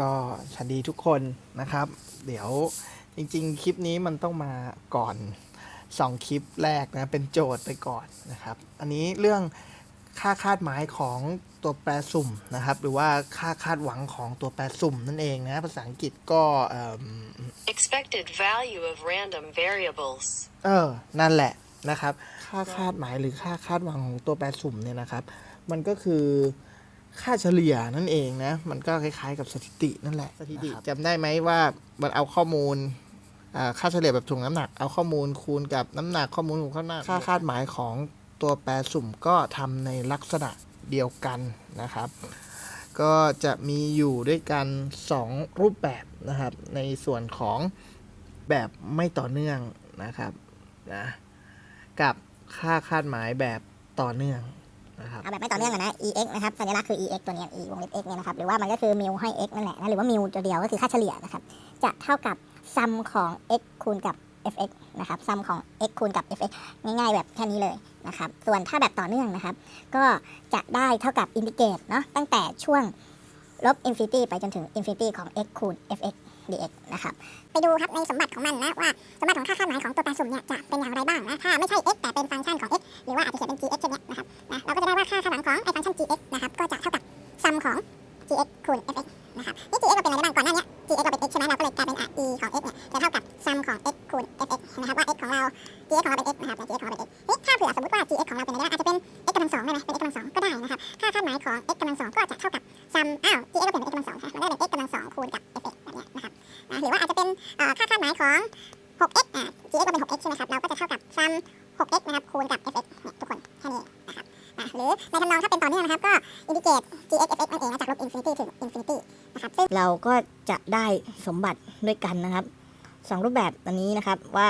ก็สวัสดีทุกคนนะครับ เดี๋ยวจริง ๆ คลิปนี้มันต้องมาก่อน 2 คลิปแรกนะ เป็นโจทย์ไปก่อนนะครับ อันนี้เรื่องค่าคาดหมายของตัวแปรสุ่มนะครับ หรือว่าค่าคาดหวังของตัวแปรสุ่มนั่นเองนะ ภาษาอังกฤษก็เอิ่ม Expected value of random variables. เออ นั่นแหละนะครับ ค่าคาดหมายหรือค่าคาดหวังของตัวแปรสุ่มเนี่ยนะครับ มันก็คือ ค่าเฉลี่ยนั่นเองนะ มันก็คล้ายๆกับสถิตินั่นแหละสถิติจำได้ไหมว่ามันเอาข้อมูลอ่าค่าเฉลี่ยแบบถุงน้ำหนัก เอาข้อมูลคูณกับน้ำหนักข้อมูลของข้างหน้าค่าคาดหมายของตัวแปรสุ่มก็ทำในลักษณะเดียวกันนะครับ ก็จะมีอยู่ด้วยกัน 2 รูปแบบนะครับ ในส่วนของแบบไม่ต่อเนื่องนะครับนะกับค่าคาดหมายแบบต่อเนื่อง นะครับ เอาแบบไม่ต่อเนื่องก่อนนะ ex นะครับสัญลักษณ์คือ ex ตัวเนี้ย e วงเล็บ x เนี่ยนะครับ หรือว่ามันก็คือมิวให้ x นั่นแหละนะ หรือว่ามิวตัวเดียวก็คือค่าเฉลี่ยนะครับ จะเท่ากับซัมของ x คูณกับ fx นะครับ ซัมของ x คูณกับ fx ง่ายๆแบบแค่นี้เลยนะครับ ส่วนถ้าแบบต่อเนื่องนะครับ ก็จะได้เท่ากับอินทิเกรตเนาะ ตั้งแต่ช่วงลบอินฟินิตี้ไปจนถึงอินฟินิตี้ของ x คูณ fx dx ไปดูครับในสมบัติของมันนะว่าสมบัติของค่าคาดหมายของตัวแปรสุ่มเนี่ยจะเป็นอย่างไรบ้างนะถ้าไม่ใช่ x แต่เป็นฟังก์ชันของ x หรือว่าอาจจะเขียนเป็น gx เช่นเนี้ยนะครับนะเราก็จะได้ว่าค่าคาดหวังของไอ้ฟังก์ชัน gx นะครับก็จะเท่ากับซัมของ gx คูณ fx นะครับนี่ gx เราเป็นอะไรได้บ้างก่อนหน้านี้ gx เราเป็น x ใช่ไหมเราก็เลยกลายเป็น e ของ x เนี่ยจะเท่ากับซัมของ x คูณ fx นะครับว่า x ของเรา gx ของเราเป็น x นะครับ gx ของเราเป็น x เฮ้ยถ้าเผื่อสมมติว่า gx ของเราเป็นอะไรได้บ้างอาจจะเป็น x กำลังสองได้ไหมเป็น x กำลังสองก็ได้นะครับค่าคาดหมายของ x กำลังสองก็จะเท่ากับซัมอ้าว gx ก็เปลี่ยนเป็น x กำลังสอง 6x อะ gx ก็เป็น 6x ใช่ไหมครับ เราก็จะเท่ากับซัม 6x นะครับ คูณกับ fx เนี่ยทุกคน แค่นี้นะครับอะหรือในทำนองถ้าเป็นต่อเนื่องนะครับ ก็อินดิเกต gx fx นั่นเองนะจากลบอินฟินิตี้ถึงอินฟินิตี้นะครับ ซึ่งเราก็จะได้สมบัติด้วยกันนะครับสองรูปแบบอันนี้นะครับว่า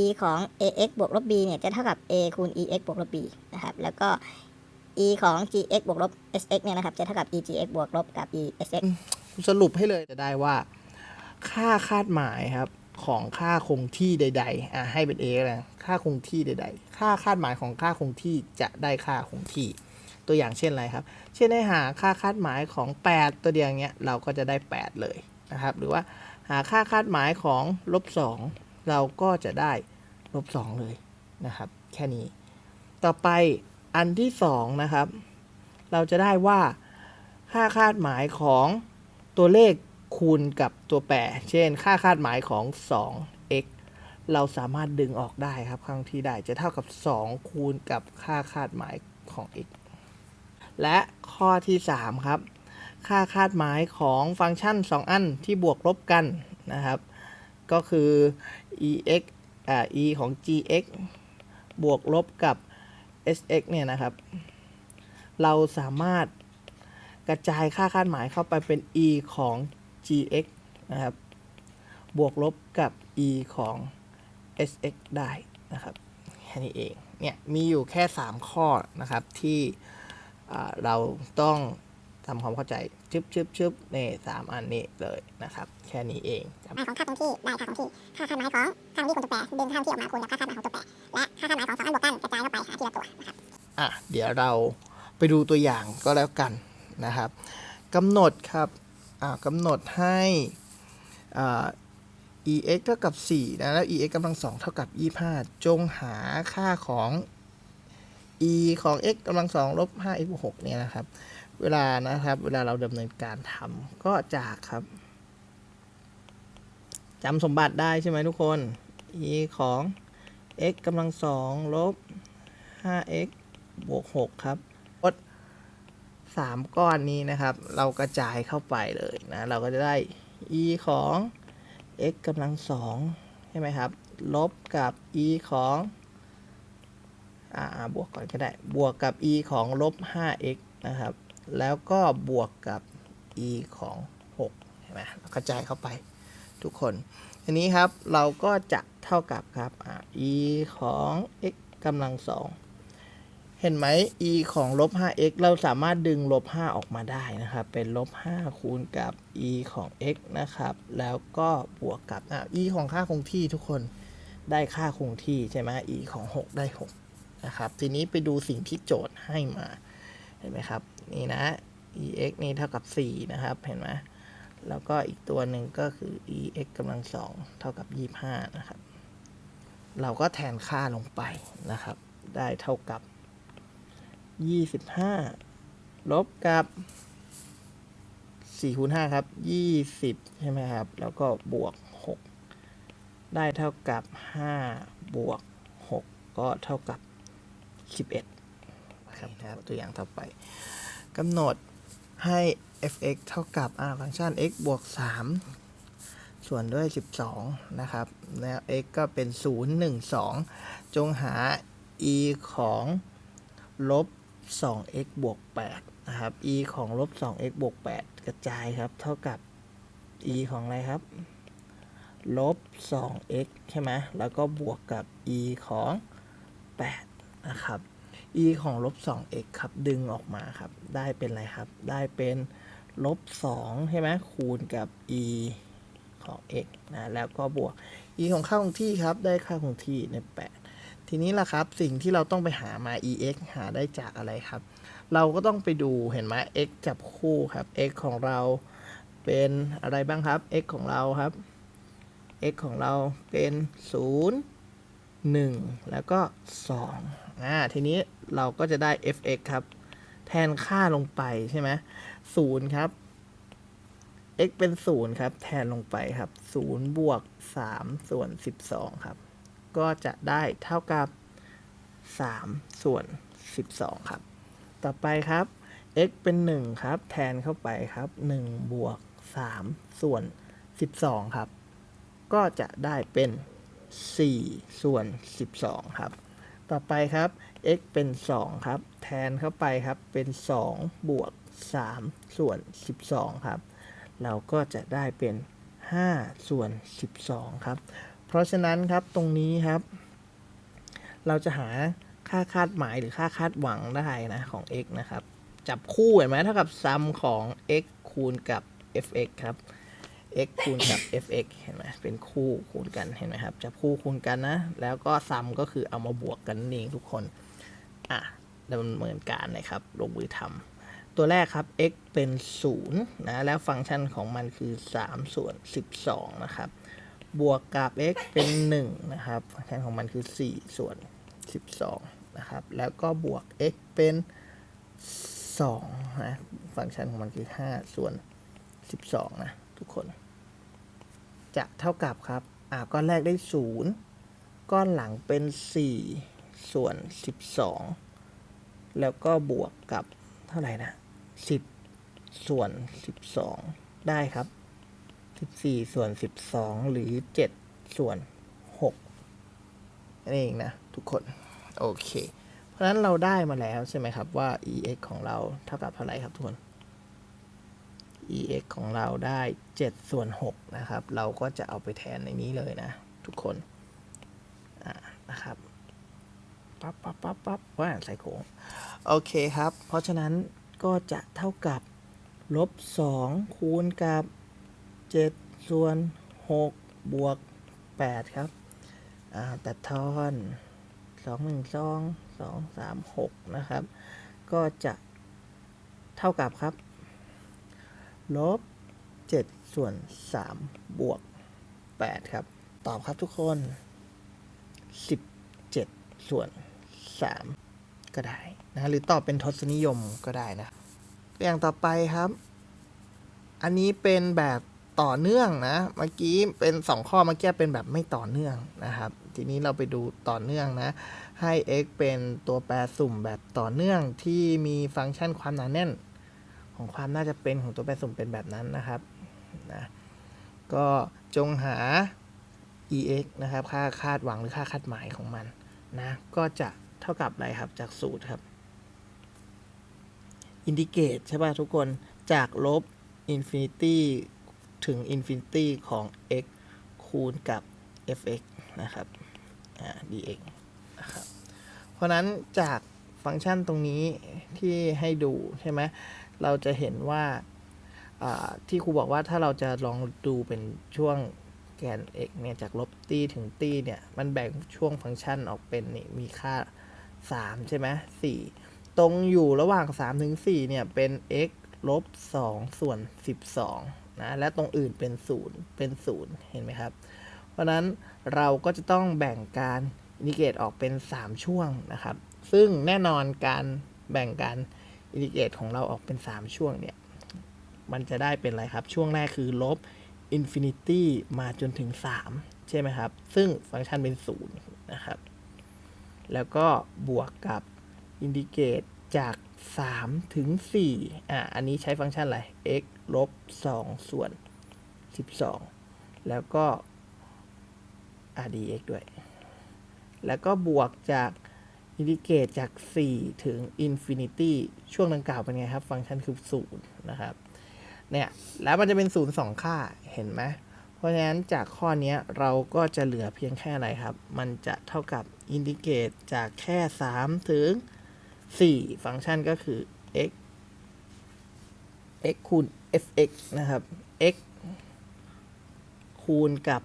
e ของ ax บวกลบ b เนี่ยจะเท่ากับ a คูณ ex บวกลบ b นะครับ แล้วก็ e ของ gx บวกลบ sx เนี่ยนะครับ จะเท่ากับ egx บวกลบกับ esx สรุปให้เลยจะได้ว่า ค่าคาดหมายครับของค่าคงที่ใด ๆ อะให้เป็น a แล้วกันค่าคงที่ใด ๆ ค่าคาดหมายของค่าคงที่จะได้ค่าคงที่ ตัวอย่างเช่นอะไรครับ เช่นให้หาค่าคาดหมายของ 8 ตัวเดียวอย่างเงี้ยเราก็จะได้ 8 เลยนะครับ หรือว่าหาค่าคาดหมายของลบ2เราก็จะได้ลบ2เลยนะครับ แค่นี้ ต่อไปอันที่2นะครับ เราจะได้ว่าค่าคาดหมายของตัวเลข คูณกับตัวแปร เช่น ค่าคาดหมายของ 2x เราสามารถดึงออกได้ครับครั้งที่ได้จะเท่ากับ 2 คูณกับค่าคาดหมายของ x และข้อที่ 3 ครับ ค่าคาดหมายของฟังก์ชัน 2 อันที่บวกลบกันนะครับ ก็คือ ex อ่า e ของ gx บวกลบกับ sx เนี่ยนะครับ เราสามารถกระจายค่าคาดหมายเข้าไปเป็น e ของ gx นะครับ บวกลบกับ e ของ sx ได้นะครับ แค่นี้เอง เนี่ย มีอยู่แค่ 3 ข้อนะครับที่อ่าเราต้องทำความเข้าใจชึบชึบชึบนี่สามอันนี้เลยนะครับ แค่นี้เองจำหมายของค่าคงที่ได้ค่าคงที่ค่าคาดหมายของค่าคงที่ของตัวแปรดึงค่าคงที่ออกมาคูณกับค่าคาดหมายของตัวแปรและค่าคาดหมายของสองอันบวกกันกระจายเข้าไปหาทีละตัวนะครับอะเดี๋ยวเราไปดูตัวอย่างก็แล้วกันนะครับกำหนดครับอ่า กำหนดให้ ex เท่ากับ 4 นะ แล้ว ex กำลังสองเท่ากับ 25 จงหาค่าของ e ของ x กำลังสองลบ 5x บวก6เนี่ยนะครับ เวลานะครับ เวลาเราดำเนินการทำก็จากครับจำสมบัติได้ใช่ไหมทุกคน e ของ x กำลังสองลบ 5x บวก 6 ครับ 3 ก้อนนี้นะครับ เรากระจายเข้าไปเลยนะ เราก็จะได้ e ของ x กำลังสองใช่ไหมครับ ลบกับ e ของอ่าบวกก่อนก็ได้ บวกกับ e ของลบ 5x นะครับ แล้วก็บวกกับ e ของ6เห็นไหมเรากระจายเข้าไปทุกคน ทีนี้ครับเราก็จะเท่ากับครับ e ของ x กำลังสอง เห็นไหม e ของลบ 5x เราสามารถดึงลบ 5 ออกมาได้นะครับ เป็นลบ 5 คูณกับ e ของ x นะครับ แล้วก็บวกกับอะ e ของค่าคงที่ทุกคนได้ค่าคงที่ใช่ไหม e ของ 6 ได้ 6 นะครับ ทีนี้ไปดูสิ่งที่โจทย์ให้มา เห็นไหมครับ นี่นะ ex นี่เท่ากับ 4 นะครับ เห็นไหมแล้วก็อีกตัวหนึ่งก็คือ ex กำลังสองเท่ากับ 25 นะครับ เราก็แทนค่าลงไปนะครับ ได้เท่ากับ 25ลบกับ4คูณ5ครับ20ใช่ไหมครับ แล้วก็บวก6ได้เท่ากับ5บวก6ก็เท่ากับ11นะครับตัวอย่างต่อไปกำหนดให้ f(x) เท่ากับอ่าฟังก์ชัน x บวก 3 ส่วนด้วย 12 นะครับ แล้ว x ก็เป็น 0 1 2 จงหา e ของลบ 2x บวก8นะครับ e ของลบ 2x บวก8 กระจายครับ เท่ากับ e ของอะไรครับ ลบ 2x ใช่ไหมแล้วก็บวกกับ e ของ 8 นะครับ e ของลบ 2x ครับ ดึงออกมาครับ ได้เป็นอะไรครับ ได้เป็นลบ 2 ใช่ไหมคูณกับ e ของ x นะ แล้วก็บวก e ของค่าคงที่ครับ ได้ค่าคงที่ใน 8 ทีนี้ล่ะครับสิ่งที่เราต้องไปหามา ex หาได้จากอะไรครับ เราก็ต้องไปดูเห็นไหม x จับคู่ครับ x ของเราเป็นอะไรบ้างครับ x ของเราครับ x ของเราเป็น 0 1 แล้วก็2อ่าทีนี้เราก็จะได้ fx ครับ แทนค่าลงไปใช่ไหม0ครับ x เป็น 0 ครับ แทนลงไปครับ 0 บวก 3 ส่วน 12 ครับ ก็จะได้เท่ากับ 3 ส่วน 12 ครับ ต่อไปครับ x เป็น 1 ครับ แทนเข้าไปครับ 1 บวก 3 ส่วน 12 ครับ ก็จะได้เป็น 4 ส่วน 12 ครับ ต่อไปครับ x เป็น 2 ครับ แทนเข้าไปครับ เป็น 2 บวก 3 ส่วน 12 ครับ เราก็จะได้เป็น 5 ส่วน 12 ครับ เพราะฉะนั้นครับตรงนี้ครับ เราจะหาค่าคาดหมายหรือค่าคาดหวังได้นะของ x นะครับ จับคู่เห็นไหมเท่ากับซัมของ x คูณกับ fx ครับ x คูณกับ fx เห็นไหมเป็นคู่คูณกันเห็นไหมครับ จับคู่คูณกันนะ แล้วก็ซัมก็คือเอามาบวกกันนั่นเองทุกคนอะดำเนินการนะครับ ลงมือทำตัวแรกครับ x เป็น0นะแล้วฟังก์ชันของมันคือ 3 ส่วน 12 นะครับ บวกกับ x เป็น 1 นะครับ ฟังก์ชันของมันคือ 4 ส่วน 12 นะครับ แล้วก็บวก x เป็น 2 นะ ฟังก์ชันของมันคือ 5 ส่วน 12 นะ ทุกคน จะเท่ากับครับ อ่าก้อนแรกได้ 0 ก้อนหลังเป็น 4 ส่วน 12 แล้วก็บวกกับเท่าไหร่นะ 10 ส่วน 12 ได้ครับ 14ส่วน12หรือ7ส่วน6นั่นเองนะ ทุกคน โอเค เพราะนั้นเราได้มาแล้วใช่ไหมครับว่า ex ของเราเท่ากับเท่าไหร่ครับทุกคน ex ของเราได้7ส่วน6นะครับ เราก็จะเอาไปแทนในนี้เลยนะ ทุกคนนะครับปั๊บปั๊บปั๊บปั๊บว่าใส่โค้งโอเคครับ เพราะฉะนั้นก็จะเท่ากับลบ2คูณกับ 7 ส่วน 6 บวก 8 ครับ ตัดทอน 2 1 2 2 3 6 นะครับ ก็จะเท่ากับครับ ลบ 7 ส่วน 3 บวก 8 ครับ ตอบครับทุกคน 17 ส่วน 3 ก็ได้นะหรือตอบเป็นทศนิยมก็ได้นะ อย่างต่อไปครับ อันนี้เป็นแบบ ต่อเนื่องนะเมื่อกี้เป็น 2 ข้อเมื่อกี้เป็นแบบไม่ต่อเนื่องนะครับ ทีนี้เราไปดูต่อเนื่องนะ ให้ x เป็นตัวแปรสุ่มแบบต่อเนื่องที่มีฟังก์ชันความหนาแน่น ของความน่าจะเป็นของตัวแปรสุ่มเป็นแบบนั้นนะครับนะก็จงหา ex นะครับค่าคาดหวังหรือค่าคาดหมายของมันนะก็จะเท่ากับอะไรครับจากสูตรครับอินดิเกตใช่ป่ะทุกคนจากลบอินฟินิตี้ ถึงอินฟินิตี้ของ x คูณกับ fx นะครับ dx นะครับ เพราะนั้นจากฟังก์ชันตรงนี้ที่ให้ดูใช่ไหม เราจะเห็นว่าอ่าที่ครูบอกว่าถ้าเราจะลองดูเป็นช่วงแกน x เนี่ยจากลบตีถึงตีเนี่ย มันแบ่งช่วงฟังก์ชันออกเป็นนี่มีค่า 3 ใช่ไหม4ตรงอยู่ระหว่าง3ถึง4เนี่ยเป็น x ลบ2ส่วน 12 นะและตรงอื่นเป็น0เป็น0เห็นไหมครับ เพราะนั้นเราก็จะต้องแบ่งการอินดิเกตออกเป็น 3 ช่วงนะครับ ซึ่งแน่นอนการแบ่งการอินดิเกตของเราออกเป็น 3 ช่วงเนี่ยมันจะได้เป็นอะไรครับ ช่วงแรกคือลบอินฟินิตี้มาจนถึง 3 ใช่ไหมครับ ซึ่งฟังก์ชันเป็น 0 นะครับ แล้วก็บวกกับอินดิเกตจาก 3 ถึง4อะอันนี้ใช้ฟังก์ชันอะไร x ลบ 2 ส่วน 12 แล้วก็ rdx ด้วย แล้วก็บวกจากอินดิเกตจาก 4 ถึง infinity ช่วงดังกล่าวเป็นไงครับ ฟังก์ชันคือ 0 นะครับ เนี่ย แล้วมันจะเป็น 0 2 ค่าเห็นไหมเพราะฉะนั้นจากข้อนี้เราก็จะเหลือเพียงแค่อะไรครับ มันจะเท่ากับอินดิเกตจากแค่ 3 ถึง 4 ฟังก์ชันก็คือ x x คูณ fx นะครับ x คูณกับ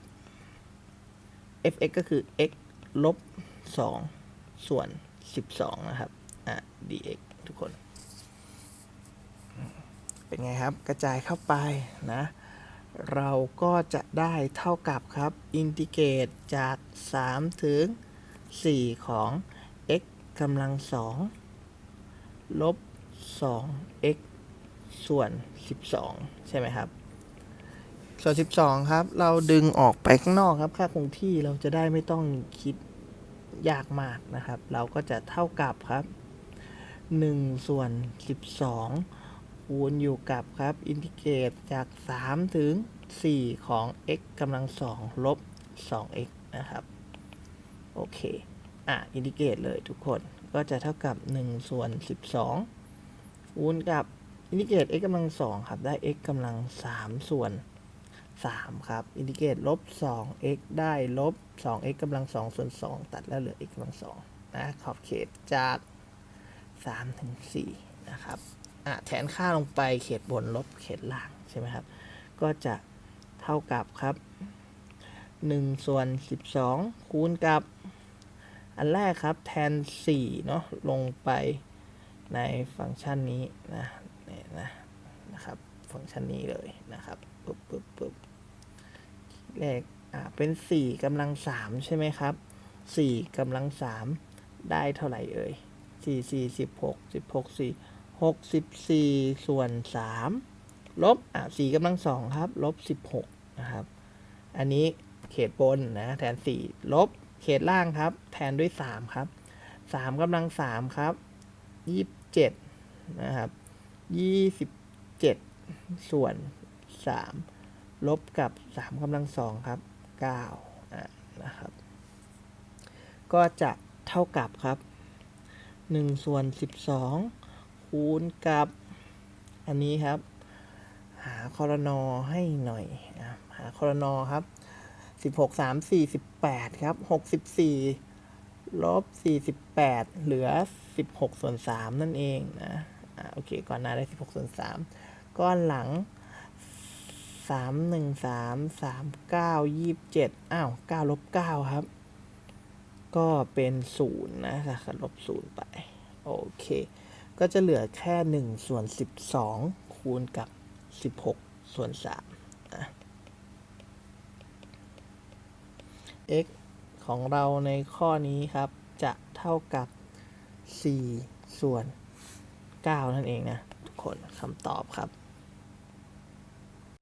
fx ก็คือ x ลบ 2 ส่วน 12 นะครับ อะ dx ทุกคน เป็นไงครับ กระจายเข้าไปนะ เราก็จะได้เท่ากับครับ อินทิเกรตจาก 3 ถึง 4 ของ x กำลัง 2 ลบ 2x ส่วน 12 ใช่ไหมครับ ส่วน 12 ครับ เราดึงออกไปข้างนอกครับ ค่าคงที่เราจะได้ไม่ต้องคิดยากมากนะครับ เราก็จะเท่ากับครับ 1 ส่วน 12 คูณอยู่กับครับ อินทิเกรตจาก 3 ถึง 4 ของ x กำลัง 2 ลบ 2x นะครับ โอเค อะ อินทิเกรตเลยทุกคนก็จะเท่ากับ 1 ส่วน 12คูณกับ อินทิเกรต x กำลัง2ครับ ได้ x กำลัง3ส่วน3ครับ อินทิเกรตลบ 2x ได้ลบ 2x กำลัง2ส่วน2ตัดแล้วเหลือ x กำลัง2นะขอบเขตจาก3ถึง4นะครับอะแทนค่าลงไปเขตบนลบเขตล่างใช่ไหมครับ ก็จะเท่ากับครับ1ส่วน12คูณกับอันแรกครับแทน4เนาะลงไปในฟังก์ชันนี้นะ นะนะครับฟังก์ชันนี้เลยนะครับปึ๊บปึ๊บปึ๊บเลขอ่าเป็น4กำลัง3ใช่ไหมครับ4กำลัง3ได้เท่าไหร่เอ่ย4 4 16 16 4 64 ส่วน 3 ลบอะ4กำลัง2ครับ ลบ 16 นะครับ อันนี้เขตบนนะ แทน 4 ลบ เขตล่างครับ แทนด้วย 3 ครับ 3กำลัง3ครับ 27 นะครับ 27ส่วน3ลบกับ3กำลัง2ครับ9อะนะครับ ก็จะเท่ากับครับ1ส่วน12คูณกับอันนี้ครับ หาคอรนอให้หน่อยหาคอรนอครับ16 3 48ครับ64ลบ 48 เหลือ 16 ส่วน 3 นั่นเองนะ อ่าโอเค ก่อนหน้าได้16ส่วน3ก้อนหลัง3 1 3 3 9 27อ้าว9ลบ9ครับ ก็เป็น0นะถ้าลบ0ไป โอเค ก็จะเหลือแค่1ส่วน12คูณกับ16ส่วน3นะ x ของเราในข้อนี้ครับ จะเท่ากับ 4 ส่วน 9 นั่นเองนะทุกคนคำตอบครับ